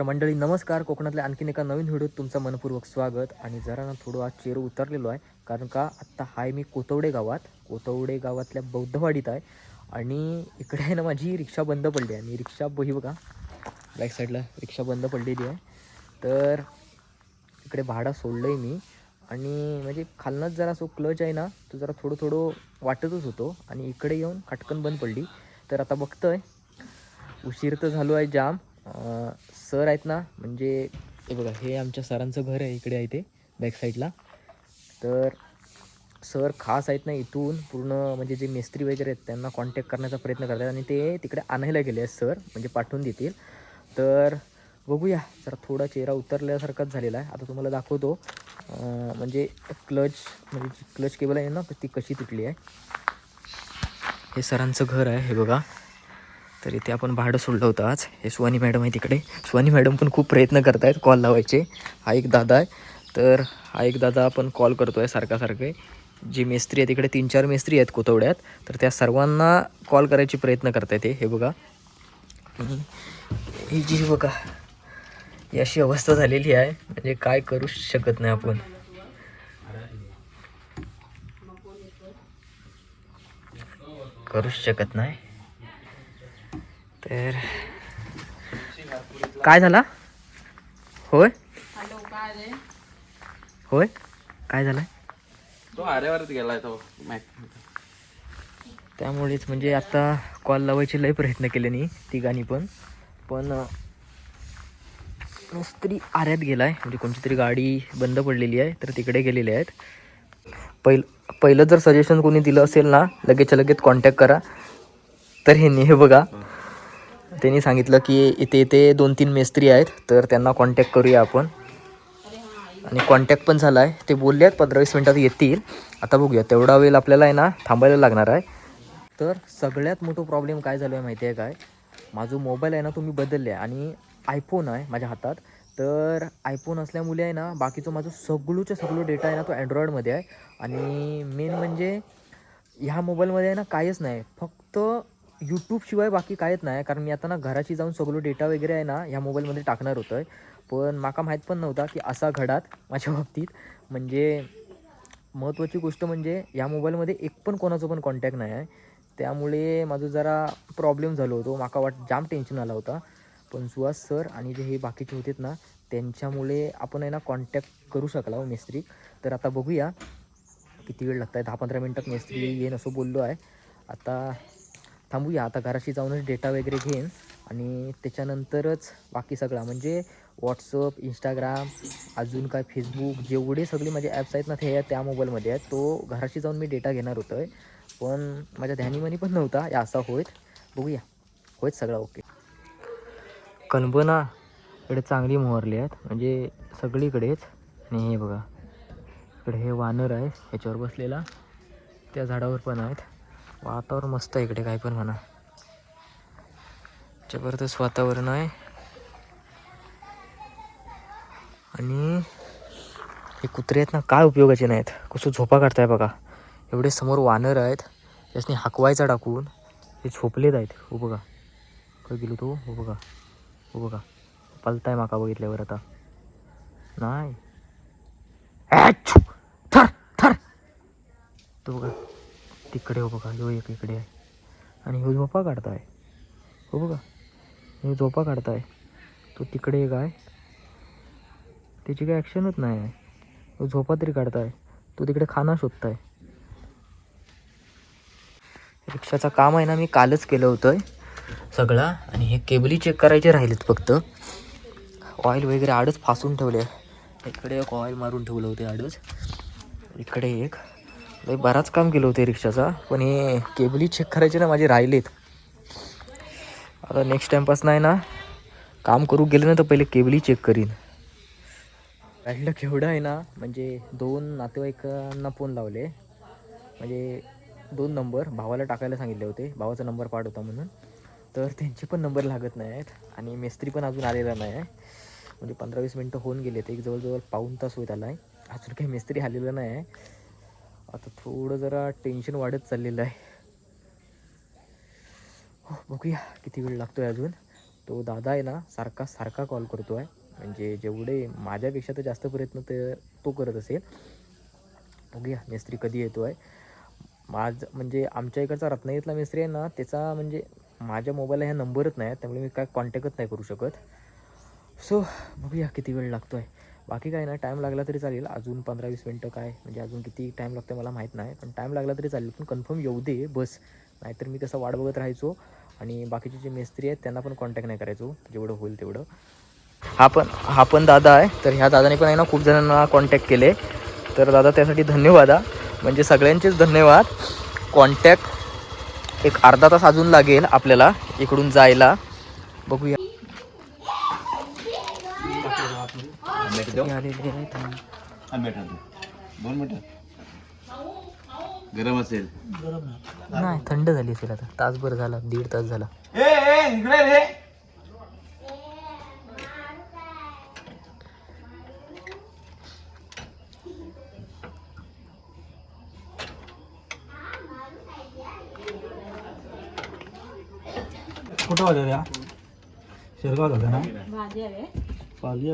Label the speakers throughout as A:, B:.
A: तर मंडळी नमस्कार. कोकणातल्या आणखीन एका नवीन व्हिडिओत तुमचं मनपूर्वक स्वागत. आणि जरा ना थोडं आज चेरू उतरलेलो आहे कारण का आत्ता हाय मी कोतवडे गावात. कोतवडे गावातल्या बौद्धवाडीत आहे. आणि इकडे आहे ना माझी रिक्षा बंद पडली आहे. मी रिक्षा बही बघा बॅक साईडला रिक्षा बंद पडलेली आहे. तर इकडे भाडा सोडलं आहे मी. आणि म्हणजे खालनंच जरा सो क्लच आहे ना तो जरा थोडं थोडं वाटतच होतो. आणि इकडे येऊन खटकन बंद पडली. तर आता बघतोय. उशीर तर झालो आहे जाम. सर आहेत ना म्हणजे हे बघा हे आमच्या सरांचं घर आहे इकडे आहे ते बॅक साईडला तर सर खास आहेत ना इथून पूर्ण म्हणजे जे मिस्त्री वगैरे आहेत त्यांना कॉन्टॅक्ट करण्याचा प्रयत्न करतात आणि ते तिकडे आणायला गेले आहेत सर म्हणजे पाठवून देतील. तर बघूया जरा थोडा चेहरा उतरल्यासारखाच झालेला आहे. आता तुम्हाला दाखवतो. म्हणजे क्लच म्हणजे जी क्लच केबल आहे ना ती कशी तुटली आहे. हे सरांचं घर आहे हे बघा. तर इथे आपण भाडं सोडलं होतं आज. हे सुवानी मॅडम आहे तिकडे. सुवानी मॅडम पण खूप प्रयत्न करत आहेत कॉल लावायचे. हा एक दादा आहे. तर हा एक दादा आपण कॉल करतो आहे सारखा सारखे जे मेस्त्री आहे तिकडे तीन चार मेस्त्री आहेत कोथवड्यात तर त्या सर्वांना कॉल करायचे प्रयत्न करत आहेत हे बघा. आणि ही जी बघा ही अशी अवस्था झालेली आहे. म्हणजे काय करू शकत नाही आपण. करूच शकत नाही. तर काय झाला? होय?
B: हॅलो काय रे?
A: होय? काय झालं
C: तो आऱ्यावरच गेलाय तो
A: त्यामुळेच म्हणजे आता कॉल लावायचे लय प्रयत्न केले नाही तिघांनी पण. पण अं, मिस्त्री आऱ्यात गेलाय म्हणजे कोणती तरी गाडी बंद पडलेली आहे तर तिकडे गेलेले आहेत. पहिल पहिलं जर सजेशन कोणी दिलं असेल ना लगेच लगेच कॉन्टॅक्ट करा. तर हे हे बघा त्यांनी सांगितलं की इथे इथे दोन तीन मेस्त्री आहेत तर त्यांना कॉन्टॅक्ट करूया आपण. आणि कॉन्टॅक्ट पण झाला आहे. ते बोलले आहेत पंधरा वीस मिनटात येतील. आता बघूया तेवढा वेळ आपल्याला आहे ना थांबायला लागणार आहे. तर सगळ्यात मोठं प्रॉब्लेम काय झालो आहे माहिती आहे काय? माझं मोबाईल आहे ना तुम्ही बदलले आणि आयफोन आहे माझ्या हातात. तर आयफोन असल्यामुळे आहे ना बाकीचं माझं सगळूचं सगळं डेटा आहे ना तो अँड्रॉइडमध्ये आहे. आणि मेन म्हणजे ह्या मोबाईलमध्ये आहे ना काहीच नाही. फक्त यूट्यूबशिवाय बाकी काहीच नाही कारण मी आता ना घराशी जाऊन सगळं डेटा वगैरे आहे ना ह्या मोबाईलमध्ये टाकणार होतं आहे पण माका माहीत पण नव्हता की असा घडात माझ्या बाबतीत म्हणजे महत्त्वाची गोष्ट म्हणजे या मोबाईलमध्ये एक पण कोणाचं पण कॉन्टॅक्ट नाही आहे. त्यामुळे माझं जरा प्रॉब्लेम झालो होतो. माका वाट जाम टेन्शन आला होता. पण सुहास सर आणि जे हे बाकीचे होतेत ना त्यांच्यामुळे आपण आहे ना कॉन्टॅक्ट करू शकला हो मिस्त्री. तर आता बघूया किती वेळ लागत आहे दहा पंधरा मिनटात मिस्त्री येईन असं बोललो आहे. आता थांबूया. आता घराशी जाऊनच डेटा वगैरे घेईन आणि त्याच्यानंतरच बाकी सगळा. म्हणजे व्हॉट्सअप इंस्टाग्राम अजून काय फेसबुक जेवढे सगळे माझे ॲप्स आहेत ना ते त्या मोबाईलमध्ये आहेत. तो घराशी जाऊन मी डेटा घेणार होतो आहे पण माझ्या ध्यानीमनी पण नव्हता. या असा होईत बघूया. होईत सगळा ओके कणबना इकडे चांगली मोहरली आहेत. म्हणजे सगळीकडेच आणि हे बघा. इकडे हे वानर आहे. ह्याच्यावर बसलेला. त्या झाडावर पण आहेत. वातावरण मस्त आहे इकडे काय पण म्हणा. जबरदस्त वातावरण आहे. आणि हे कुत्रे आहेत ना काय उपयोगाचे नाहीत. कसं झोपा काढताय बघा. एवढे समोर वानर आहेत त्याच्यानी हाकवायचा टाकून हे झोपलेत आहेत. हो बघा. काय गेलो तो? हो बघा. हो बघा. पलताय माका बघितल्यावर आता. नाही. थर थर! तो बघा. तिकडे हो बघा ह्यो एक इकडे आहे. आणि ह्यो झोपा काढताय. हो बघा ह्यो झोपा काढताय. तो तिकडे एक आहे. त्याची काही ॲक्शनच नाही आहे. तो झोपा तरी काढताय. तो तिकडे खाना शोधताय. रिक्षाचं काम आहे ना मी कालच केलं होतं. सगळा. आणि हे केबली चेक करायचे राहिलेत फक्त. ऑइल वगैरे आडच फासून ठेवले. इकडे एक ऑइल मारून ठेवलं होते आडच. इकडे एक. लय बराच काम केलं होते रिक्षाचा पण हे केबली चेक करायचे ना माझे राहिलेत. आता नेक्स्ट टाईमपासून आहे ना काम करू गेलं ना तर पहिले केबली चेक करीन. राहिलं केवढं आहे ना म्हणजे दोन नातेवाईकांना फोन लावले. म्हणजे दोन नंबर भावाला टाकायला सांगितले होते भावाचा नंबर पाठ होता म्हणून. तर त्यांचे पण नंबर लागत नाही आहेत आणि मिस्त्री पण अजून आलेला नाही आहे. म्हणजे पंधरा वीस मिनटं होऊन गेलेत एक जवळजवळ पाऊण तास होत आला आहे अजून काही मिस्त्री आलेलं नाही आहे. आता थोडं जरा टेन्शन वाढत चाललेलं आहे. हो बघूया किती वेळ लागतो आहे अजून. तो दादा आहे ना सारखा सारखा कॉल करतो आहे म्हणजे जेवढे माझ्यापेक्षा तर जास्त प्रयत्न ते तो करत असेल. बघूया मिस्त्री कधी येतो आहे माझ म्हणजे आमच्या इकडचा रत्नागिरीतला मिस्त्री आहे ना त्याचा म्हणजे माझ्या मोबाईलला ह्या नंबरच नाही आहे त्यामुळे मी काय कॉन्टॅक्टच नाही करू शकत. सो बघूया किती वेळ लागतो आहे बाकी काय ना टाईम लागला तरी चालेल. अजून पंधरा वीस मिनटं काय म्हणजे अजून किती टाईम लागतो मला माहीत नाही पण टाईम लागला तरी चालेल. पण कन्फर्म येऊ दे बस. नाहीतर मी कसं वाट बघत राहायचो आणि बाकीचे जे मिस्त्री आहेत त्यांना पण कॉन्टॅक्ट नाही करायचो. जेवढं होईल तेवढं. हा पण हा पण दादा आहे. तर ह्या दादाने पण आहे ना खूप जणांना कॉन्टॅक्ट केले. तर दादा त्यासाठी धन्यवाद म्हणजे सगळ्यांचेच धन्यवाद. कॉन्टॅक्ट एक अर्धा तास अजून लागेल आपल्याला इकडून जायला. बघूया. आलेले आहेत
C: दोन मिनिटं. गरम असेल.
A: नाही थंड झाली असेल आता. तासभर झाला दीड तास झाला.
C: ए ए इकडे रे.
B: कुठं होत्या त्या? शेरगावात होत्या ना? पाली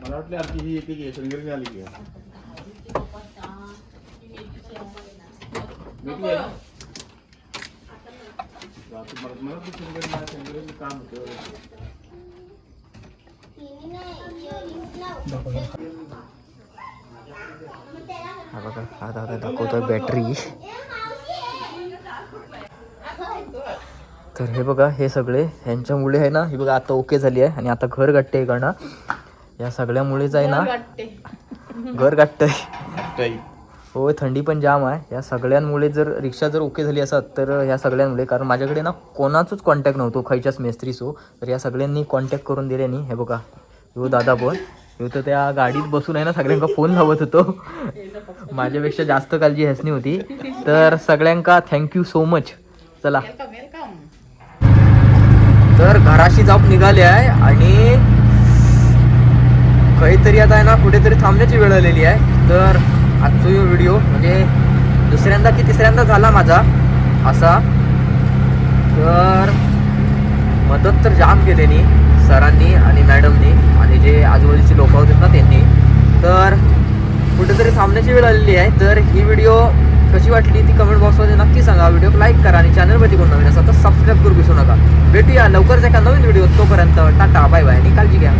C: मला वाटलं आमची ही येते की शृंगेरी आली की। भेटली आहे ना? रात्री मला मला वाटलं शृंगेरीला शृंगेरीचं काम होतं
A: हा। बघा हा दादा दाखवतोय बॅटरी। तर हे बघा हे सगळे ह्यांच्यामुळे आहे ना हे बघा आता ओके झाली आहे. आणि आता घर गाठते गाणं. या सगळ्यामुळेच आहे ना घर गाठतंय.
C: ताई
A: हो थंडी पण जाम आहे. या सगळ्यांमुळे जर रिक्षा जर ओके झाली असत तर ह्या सगळ्यांमुळे कारण माझ्याकडे ना कोणाचंच कॉन्टॅक्ट नव्हतो खयच्याच मेस्त्रीसो तर या सगळ्यांनी कॉन्टॅक्ट करून दिल्यानी हे बघा हो दादा पण ह्यो तर त्या गाडीत बसून आहे ना सगळ्यांका फोन लावत होतो. माझ्यापेक्षा जास्त काळजी ह्यासनी होती. तर सगळ्यांका थँक्यू सो मच चला. तर घराशी जाऊन निघाले आहे आणि काहीतरी आता आहे ना कुठेतरी थांबण्याची वेळ आलेली आहे. तर आजचा हा व्हिडिओ म्हणजे दुसऱ्यांदा की तिसऱ्यांदा झाला माझा असा. तर मदत तर जाम केल्यानी सरांनी आणि मॅडमनी आणि जे आजूबाजूचे लोक होते ना त्यांनी. तर कुठेतरी थांबण्याची वेळ आलेली आहे. तर ही व्हिडिओ कशी वाटली ती कमेंट बॉक्समध्ये नक्की सांगा. व्हिडिओ लाईक करा आणि चॅनलवरती कोण नवीन असा तर सबस्क्राईब करू विसरू नका. भेटूया लवकरच एका नवीन व्हिडिओ तोपर्यंत. टाटा बाय बाय आणि काळजी घ्या.